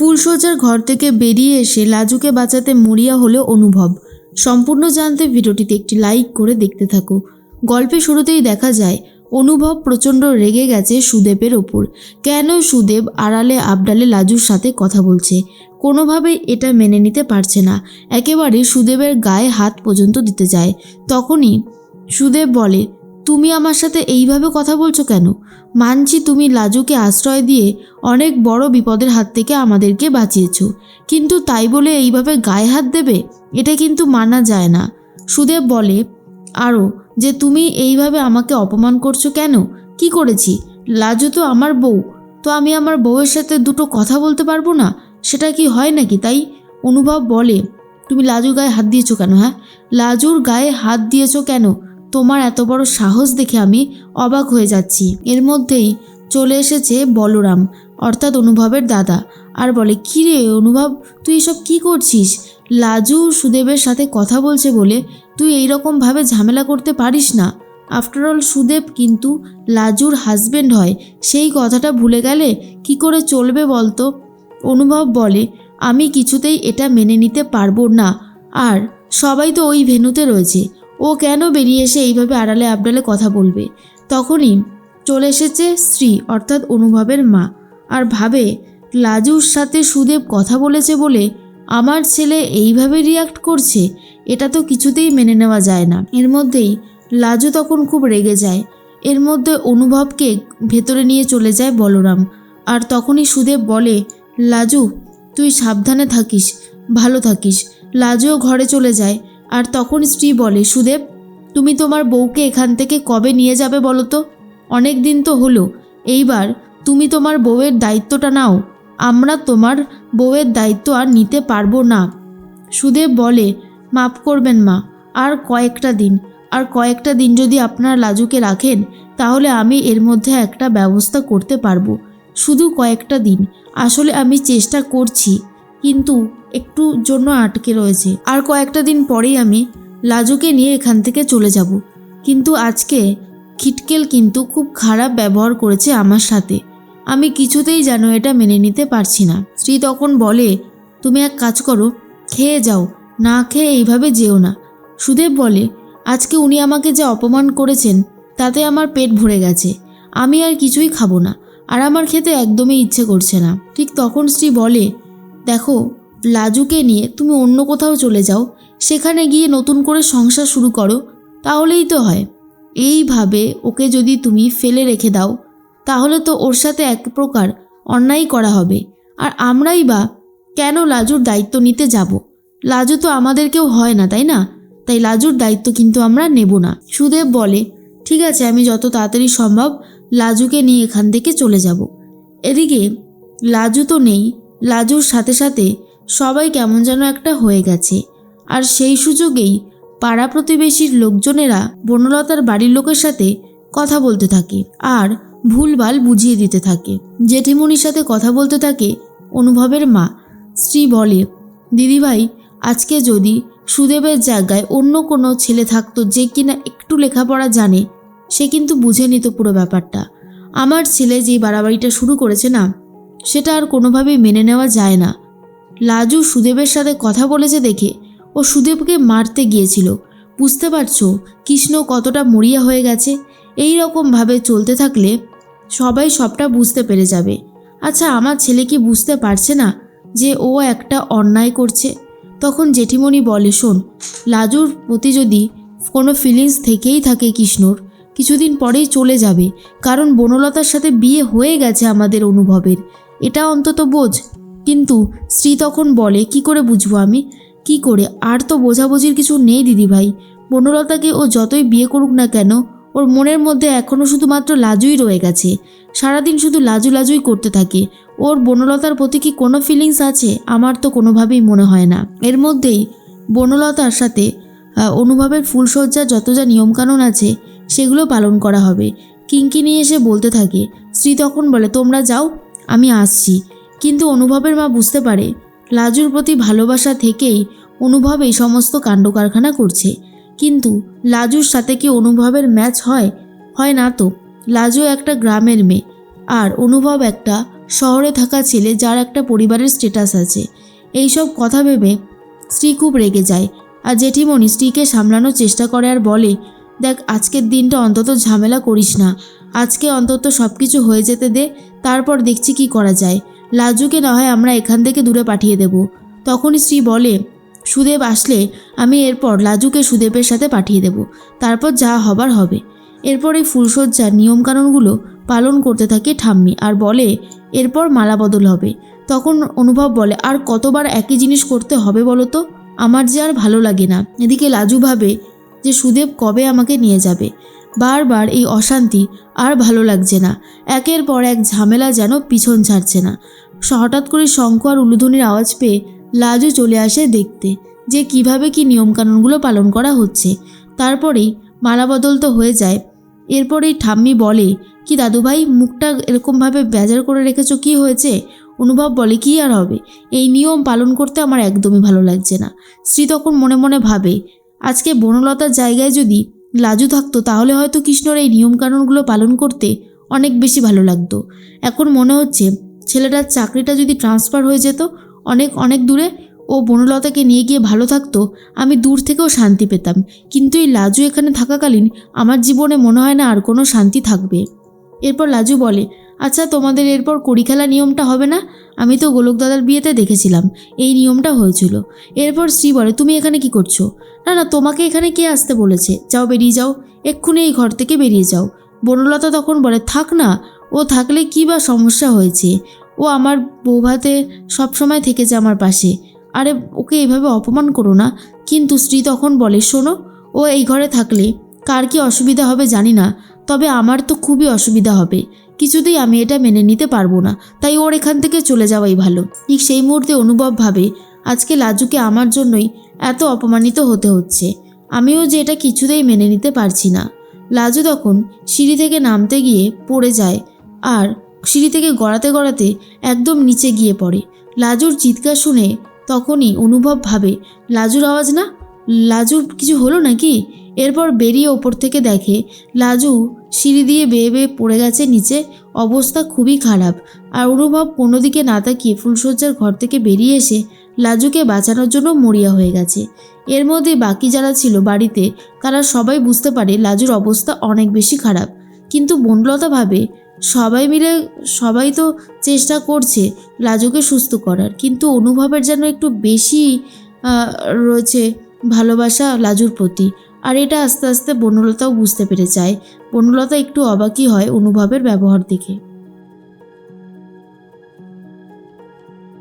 ফুলসজ্জার ঘর থেকে বেরিয়ে এসে লাজুকে বাঁচাতে মরিয়া হলো অনুভব। সম্পূর্ণ জানতে ভিডিওটিতে একটি লাইক করে দেখতে থাকো। গল্পে শুরুতেই দেখা যায়, অনুভব প্রচণ্ড রেগে গেছে সুদেবের ওপর। কেন সুদেব আড়ালে আবডালে লাজুর সাথে কথা বলছে? কোনোভাবেই এটা মেনে নিতে পারছে না। একেবারে সুদেবের গায়ে হাত পর্যন্ত দিতে যায়। তখনই সুদেব বলে তুমি আমার সাথে এইভাবে কথা বলছো কেন? মানছি তুমি লাজুকে আশ্রয় দিয়ে অনেক বড় বিপদের হাত থেকে আমাদেরকে বাঁচিয়েছ। কিন্তু তাই বলে এইভাবে গায়ে হাত দেবে? এটা কিন্তু মানা যায় না। সুদেব বলে আরও যে তুমি এইভাবে আমাকে অপমান করছ কেন? কি করেছি? লাজু তো আমার বউ। তো আমি আমার বউয়ের সাথে দুটো কথা বলতে পারব না? সেটা কি হয় নাকি তাই? অনুভব বলে, তুমি লাজুর গায়ে হাত দিয়েছ কেন হ্যাঁ? লাজুর গায়ে হাত দিয়েছ কেন? তোমার এত বড় সাহস দেখে আমি অবাক হয়ে যাচ্ছি। এর মধ্যেই চলে এসেছে বলরাম, অর্থাৎ অনুভবের দাদা। আর বলে কী রে অনুভব, তুই এসব কি করছিস? লাজু সুদেবের সাথে কথা বলছে বলে তুই এইরকমভাবে ঝামেলা করতে পারিস না। আফটারঅল সুদেব কিন্তু লাজুর হাজবেন্ড হয়। সেই কথাটা ভুলে গেলে কি করে চলবে বলতো? অনুভব বলে, আমি কিছুতেই এটা মেনে নিতে পারব না। আর সবাই তো ওই ভেনুতে রয়েছে। ও কেন বেরিয়ে এসে এইভাবে আড়ালে আবডালে কথা বলবে? তখনই চলে এসেছে স্ত্রী, অর্থাৎ অনুভবের মা। আর ভাবে, লাজুর সাথে সুদেব কথা বলেছে বলে আমার ছেলে এইভাবে রিয়াক্ট করছে, এটা তো কিছুতেই মেনে নেওয়া যায় না। এর মধ্যেই লাজু তখন খুব রেগে যায়। এর মধ্যে অনুভবকে ভেতরে নিয়ে চলে যায় বলরাম। আর তখনই সুদেব বলে, লাজু, তুই সাবধানে থাকিস, ভালো থাকিস। লাজুও ঘরে চলে যায়। আর তখন স্ত্রী বলে, সুদেব, তুমি তোমার বউকে এখান থেকে কবে নিয়ে যাবে বলো তো? অনেক দিন তো হলো। এইবার তুমি তোমার বউয়ের দায়িত্বটা নাও। আমরা তোমার বউয়ের দায়িত্ব আর নিতে পারব না। সুদেব বলে, মাফ করবেন মা, আর কয়েকটা দিন। আর কয়েকটা দিন যদি আপনার লাজুকে রাখেন, তাহলে আমি এর মধ্যে একটা ব্যবস্থা করতে পারব। শুধু কয়েকটা দিন। আসলে আমি চেষ্টা করছি। কিন্তু একটু জন্য আটকে রয়েছে। আর কয়েকটা দিন পরেই আমি লাজুকে নিয়ে এখান থেকে চলে যাব। কিন্তু আজকে খিটকেল কিন্তু খুব খারাপ ব্যবহার করেছে আমার সাথে। আমি কিছুতেই যেন এটা মেনে নিতে পারছি না। স্ত্রী তখন বলে, তুমি এক কাজ করো, খেয়ে যাও, না খেয়ে এইভাবে যেও না। সুদেব বলে, আজকে উনি আমাকে যে অপমান করেছেন, তাতে আমার পেট ভরে গেছে। আমি আর কিছুই খাব না, আর আমার খেতে একদমই ইচ্ছে করছে না। ঠিক তখন স্ত্রী বলে দেখো, লাজুকে নিয়ে তুমি অন্য কোথাও চলে যাও, সেখানে গিয়ে নতুন করে সংসার শুরু করো, তাহলেই তো হয়। এইভাবে ওকে যদি তুমি ফেলে রেখে দাও, তাহলে তো ওর সাথে এক প্রকার অন্যায় করা হবে। আর আমরাই বা কেন লাজুর দায়িত্ব নিতে যাব? লাজু তো আমাদেরকেও হয় না, তাই না? তাই লাজুর দায়িত্ব কিন্তু আমরা নেব না। সুদেব বলে, ঠিক আছে, আমি যত তাড়াতাড়ি সম্ভব লাজুকে নিয়ে এখান থেকে চলে যাব। এদিকে লাজু তো নেই লাজুর সাথে সাথে সবাই কেমন যেন একটা হয়ে গেছে। আর সেই সুযোগেই পাড়া প্রতিবেশীর লোকজনেরা বনলতার বাড়ির লোকের সাথে কথা বলতে থাকে আর ভুলভাল বুঝিয়ে দিতে থাকে। জেঠিমণির সাথে কথা বলতে থাকে অনুভবের মা। স্ত্রী বলে, দিদিভাই, আজকে যদি সুদেবের জায়গায় অন্য কোনো ছেলে থাকতো যে কিনা একটু লেখাপড়া জানে, সে কিন্তু বুঝে নিত পুরো ব্যাপারটা। আমার ছেলে যেই বাড়াবাড়িটা শুরু করেছে না সেটা আর কোনোভাবেই মেনে নেওয়া যায় না। লাজু সুদেবের সাথে কথা বলেছে দেখে ও সুদেবকে মারতে গিয়েছিল। বুঝতে পারছ, কৃষ্ণ কতটা মরিয়া হয়ে গেছে। এই রকমভাবে চলতে থাকলে সবাই সবটা বুঝতে পেরে যাবে। আচ্ছা আমার ছেলে কি বুঝতে পারছে না যে ও একটা অন্যায় করছে? তখন জেঠিমণি বলে, শোন, লাজুর প্রতি যদি কোনো ফিলিংস থেকেই থাকে কৃষ্ণর, কিছুদিন পরেই চলে যাবে। কারণ বনলতার সাথে বিয়ে হয়ে গেছে আমাদের অনুভবের। এটা অন্তত বোঝ। কিন্তু স্ত্রী তখন বলে, কি করে বুঝব আমি? কি করে? আর তো বোঝাবুঝির কিছু নেই দিদিভাই। বনলতাকে ও যতই বিয়ে করুক না কেন, ওর মনের মধ্যে এখনও শুধুমাত্র লাজুই রয়ে গেছে। সারাদিন শুধু লাজু লাজুই করতে থাকে। ওর বনলতার প্রতি কি কোনো ফিলিংস আছে? আমার তো কোনোভাবেই মনে হয় না। এর মধ্যেই বনলতার সাথে অনুভবের ফুলসজ্জার যত যা নিয়মকানুন আছে, সেগুলো পালন করা হবে। কিঙ্কি নিয়ে এসে বলতে থাকে, স্ত্রী তখন বলে, তোমরা যাও আমি আসছি। কিন্তু অনুভবের মা বুঝতে পারে, লাজুর প্রতি ভালোবাসা থেকেই অনুভব এই সমস্ত কাণ্ড কারখানা করছে। কিন্তু লাজুর সাথে কি অনুভবের ম্যাচ হয়? হয় না তো। লাজু একটা গ্রামের মেয়ে, আর অনুভব একটা শহরে থাকা ছেলে যার একটা পরিবারের স্ট্যাটাস আছে। এইসব কথা ভেবে স্ত্রী খুব রেগে যায়, আর জেঠিমণি স্ত্রীকে সামলানোর চেষ্টা করে আর বলে, দেখ, আজকের দিনটা অন্তত ঝামেলা করিস না। আজকে অন্তত সব কিছু হয়ে যেতে দে তারপর দেখছি কি করা যায়। লাজুকে না হয় আমরা এখান থেকে দূরে পাঠিয়ে দেব। তখনই স্ত্রী বলে, সুদেব আসলে আমি এরপর লাজুকে সুদেবের সাথে পাঠিয়ে দেব। তারপর যা হবার হবে। এরপর এই ফুলসজ্জার নিয়মকানুনগুলো পালন করতে থাকে ঠাম্মি আর বলে, এরপর মালা বদল হবে। তখন অনুভব বলে, আর কতবার একই জিনিস করতে হবে বলো তো? আমার যে আর ভালো লাগে না। এদিকে লাজু ভাবে যে, সুদেব কবে আমাকে নিয়ে যাবে? বারবার এই অশান্তি আর ভালো লাগছে না। একের পর এক ঝামেলা যেন পিছন ছাড়ছে না। হঠাৎ করে শঙ্খ আর উলুধ্বনির আওয়াজ পেয়ে লাজু চলে আসে দেখতে যে কীভাবে কি নিয়মকানুনগুলো পালন করা হচ্ছে। তারপরেই মালা বদল তো হয়ে যায়। এরপরেই ঠাম্মি বলে, কি দাদুভাই, মুখটা এরকমভাবে বেজার করে রেখেছো, কি হয়েছে? অনুভব বলে কি আর হবে? এই নিয়ম পালন করতে আমার একদমই ভালো লাগছে না। শ্রী তখন মনে মনে ভাবে, আজকে বনলতার জায়গায় যদি লাজু থাকতো, তাহলে হয়তো কৃষ্ণর এই নিয়মকানুনগুলো পালন করতে অনেক বেশি ভালো লাগতো। এখন মনে হচ্ছে ছেলেটার চাকরিটা যদি ট্রান্সফার হয়ে যেত, অনেক অনেক দূরে ও বনলতাকে নিয়ে গিয়ে ভালো থাকতো, আমি দূর থেকেও শান্তি পেতাম। কিন্তু এই লাজু এখানে থাকাকালীন আমার জীবনে মনে হয় না আর কোনো শান্তি থাকবে। এরপর লাজু বলে আচ্ছা তোমাদের এরপর কড়ি খেলা নিয়মটা হবে না? আমি তো গোলক দাদার বিয়েতে দেখেছিলাম। এই নিয়মটা হয়েছিল। এরপর শ্রী বলে, তুমি এখানে কি করছ? না না, তোমাকে এখানে কে আসতে বলেছে? যাও, বেরিয়ে যাও। এক্ষুনি এই ঘর থেকে বেরিয়ে যাও। বনলতা তখন বলে, থাক না, ও থাকলে কী বা সমস্যা হয়েছে? ও আমার বৌভাতে সবসময় থেকেছে আমার পাশে। আরে, ওকে এভাবে অপমান করো না। কিন্তু শ্রী তখন বলে, শোনো, ও এই ঘরে থাকলে কার কি অসুবিধা হবে জানি না, তবে আমার তো খুবই অসুবিধা হবে। কিছুতেই আমি এটা মেনে নিতে পারব না। তাই ওর এখান থেকে চলে যাওয়াই ভালো। ঠিক সেই মুহূর্তে অনুভব ভাবে, আজকে লাজুকে আমার জন্যই এত অপমানিত হতে হচ্ছে। আমিও যে এটা কিছুতেই মেনে নিতে পারছি না। লাজু তখন সিঁড়ি থেকে নামতে গিয়ে পড়ে যায় আর সিঁড়ি থেকে গড়াতে গড়াতে একদম নিচে গিয়ে পড়ে। লাজুর চিৎকার শুনে তখনই অনুভব ভাবে, লাজুর আওয়াজ না? লাজুর কিছু হলো নাকি? এরপর বেরিয়ে ওপর থেকে দেখে লাজু সিঁড়ি দিয়ে বেয়ে বেয়ে পড়ে গেছে নিচে। অবস্থা খুবই খারাপ। আর অনুভব কোনো দিকে না তাকিয়ে ফুলসজ্জার ঘর থেকে বেরিয়ে এসে লাজুকে বাঁচানোর জন্য মরিয়া হয়ে গেছে। এর মধ্যে বাকি যারা ছিল বাড়িতে, তারা সবাই বুঝতে পারে লাজুর অবস্থা অনেক বেশি খারাপ। কিন্তু বনলতা ভাবে সবাই মিলে, সবাই তো চেষ্টা করছে লাজুকে সুস্থ করার। কিন্তু অনুভবের যেন একটু বেশি রয়েছে ভালোবাসা লাজুর প্রতি। আর এটা আস্তে আস্তে বনলতাও বুঝতে পেরে যায়। বনলতা একটু অবাকই হয় অনুভবের ব্যবহার দেখে।